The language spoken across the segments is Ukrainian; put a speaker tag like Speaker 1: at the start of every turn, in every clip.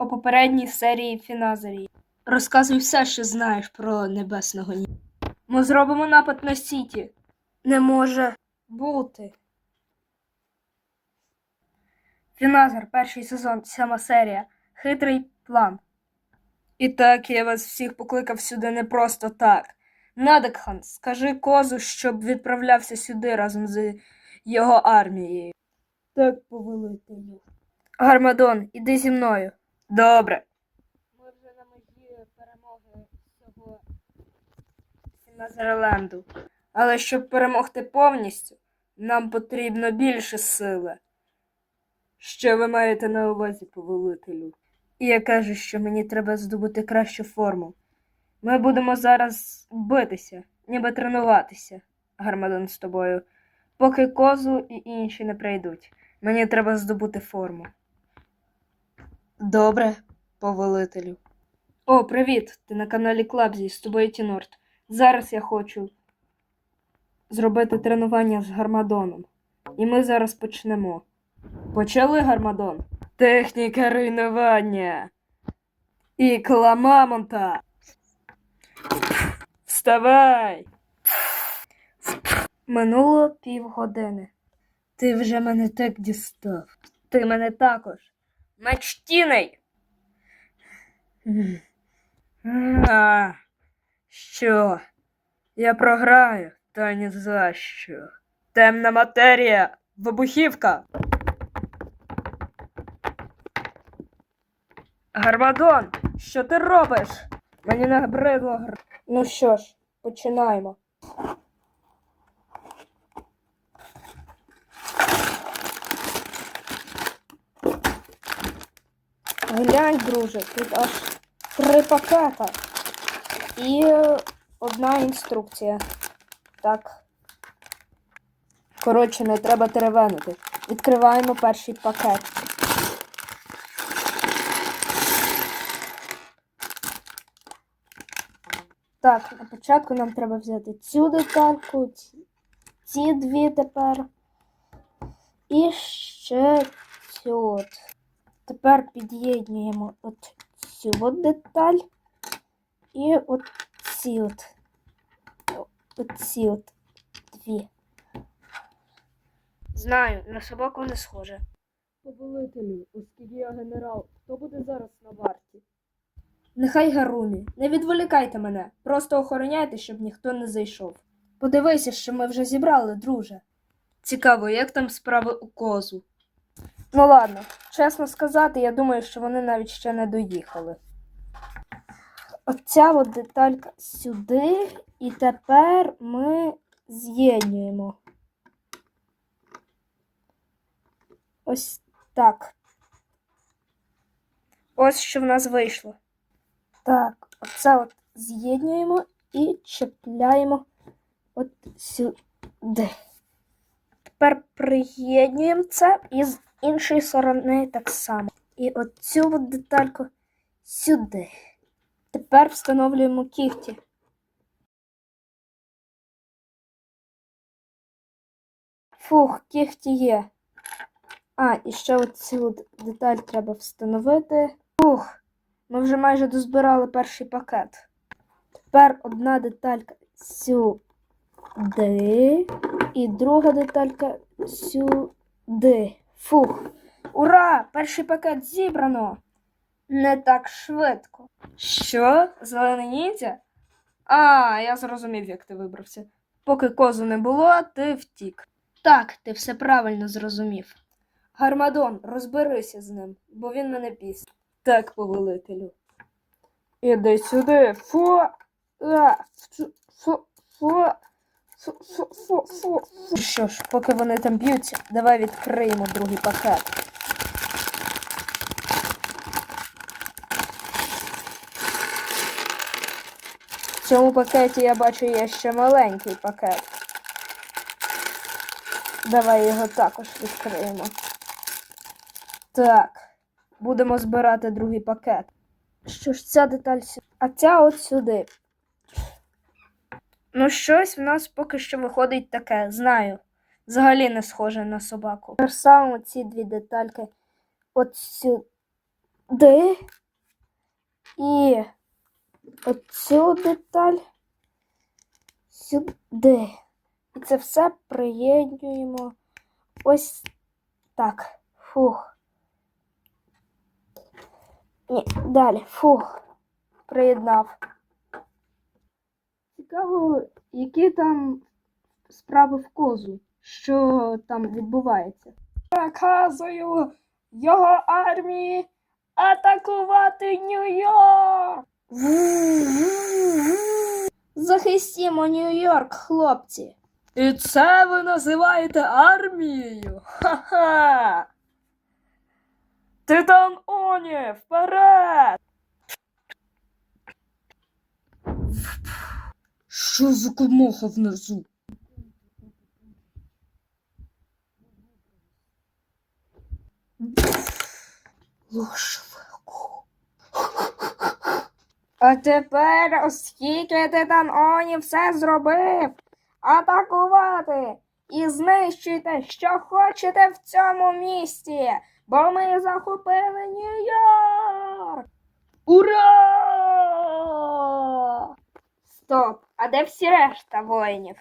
Speaker 1: у попередній серії Фіназарії. Розказуй все, що знаєш про небесного ні. Ми зробимо напад на Сіті. Не може бути. Фіназар, перший сезон, сьома серія. Хитрий план. І так я вас всіх покликав сюди не просто так. Надекхан, скажи козу, щоб відправлявся сюди разом з його армією. Так, повелителю. Гармадон, іди зі мною. Добре. Ми вже на межі перемоги цього Назерленду. Але щоб перемогти повністю, нам потрібно більше сили. Що ви маєте на увазі, повелителю? І я кажу, що мені треба здобути кращу форму. Ми будемо зараз битися, ніби тренуватися, Гармадон з тобою, поки козу і інші не прийдуть. Мені треба здобути форму. Добре, повелителю. О, привіт! Ти на каналі Клабзі з тобою Тінорт. Зараз я хочу зробити тренування з Гармадоном. І ми зараз почнемо. Почали Гармадон? Техніка руйнування. Ікла мамонта. Вставай. Минуло півгодини. Ти вже мене так дістав. Ти мене також. Меч тіней. А, що? Я програю, та ні за що. Темна матерія, вибухівка. Гармадон, що ти робиш? Мені набридло гр. Ну що ж, починаємо. Глянь, друже, тут аж три пакета і одна інструкція. Так. Коротше, не треба теревенити. Відкриваємо перший пакет. Так, на початку нам треба взяти цю детальку, ці, дві тепер. І ще цю. Тепер під'єднуємо от цю от деталь і от ці от. Оці от дві. Знаю, на собаку не схоже. Повелителю, оскільки я генерал, хто буде зараз на варті? Нехай Гарумі, не відволікайте мене, просто охороняйте, щоб ніхто не зайшов. Подивися, що ми вже зібрали, друже. Цікаво, як там справи у козу. Ну ладно, чесно сказати, я думаю, що вони навіть ще не доїхали. Оця от деталька сюди, і тепер ми з'єднуємо. Ось так. Ось що в нас вийшло. Так, оце от з'єднуємо і чіпляємо от сюди. Тепер приєднуємо це і з іншої сторони так само. І оцю детальку сюди. Тепер встановлюємо кігті. Фух, кігті є. А, і ще оцю деталь треба встановити. Фух, ми вже майже дозбирали перший пакет. Тепер одна деталька сюди. І друга деталька сюди. Фух. Ура! Перший пакет зібрано. Не так швидко. Що? Зелений ніндзя? А, я зрозумів, як ти вибрався. Поки козу не було, ти втік. Так, ти все правильно зрозумів. Гармадон, розберися з ним, бо він мене піс. Так, повелителю. Іди сюди. Фу. А, фу, фу, Що ж, поки вони там б'ються, давай відкриємо другий пакет. В цьому пакеті я бачу є ще маленький пакет. Давай його також відкриємо. Так, будемо збирати другий пакет. Що ж, ця деталь сюди, а ця от сюди. Ну, щось в нас поки що виходить таке, знаю. Взагалі не схоже на собаку. Тепер ставимо ці дві детальки от сюди. І оцю деталь сюди. І це все приєднуємо ось так. Фух. Ні, далі. Фух. Приєднав. Цікаво, які там справи в козу, що там відбувається. Наказую його армії атакувати Нью-Йорк! Захистімо Нью-Йорк, хлопці! І це ви називаєте армією? Ха-ха! Титан Оні, вперед! Що за комуха внизу? Лошвику. А тепер, оскільки Титан Оні все зробив, атакувати і знищити, що хочете в цьому місті, бо ми захопили Нью-Йорк! Ура! Стоп! А де всі решта воїнів?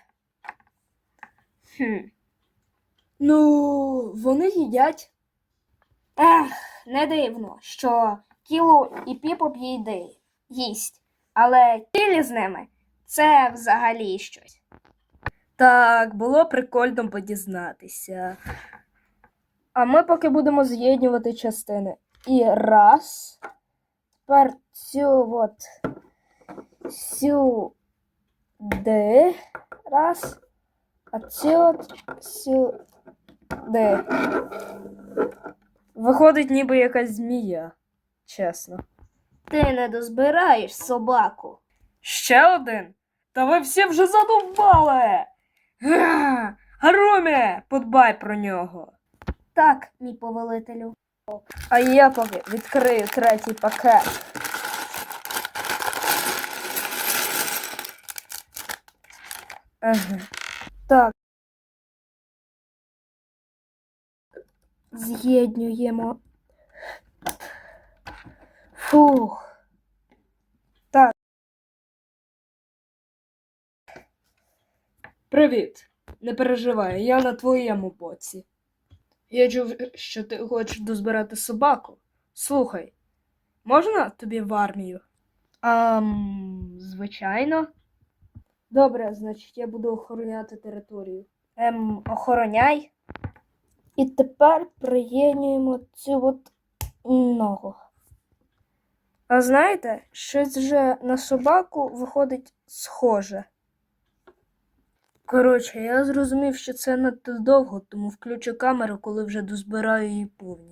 Speaker 1: Хм. Ну, вони їдять. Ех, не дивно, що Кілу і Піпоп їди, їсть. Але Кілі з ними це взагалі щось. Так, було прикольно подізнатися. А ми поки будемо з'єднувати частини. І раз. Тепер цю от сюди. Раз. А цю сюди. Виходить, ніби якась змія, чесно. Ти не дозбираєш собаку. Ще один? Та ви всі вже задовбали. Га! Гарумі, подбай про нього. Так, мій повелителю. А я поки відкрию третій пакет. Так. З'єднуємо. Фух. Так. Привіт. Не переживай, я на твоєму боці. Я чув, що ти хочеш дозбирати собаку. Слухай, можна тобі в армію? Ам, звичайно. Добре, значить, я буду охороняти територію. Ем, охороняй. І тепер приєднуємо цю от ногу. А знаєте, щось вже на собаку виходить схоже. Коротше, я зрозумів, що це надто довго, тому включу камеру, коли вже дозбираю її повністю.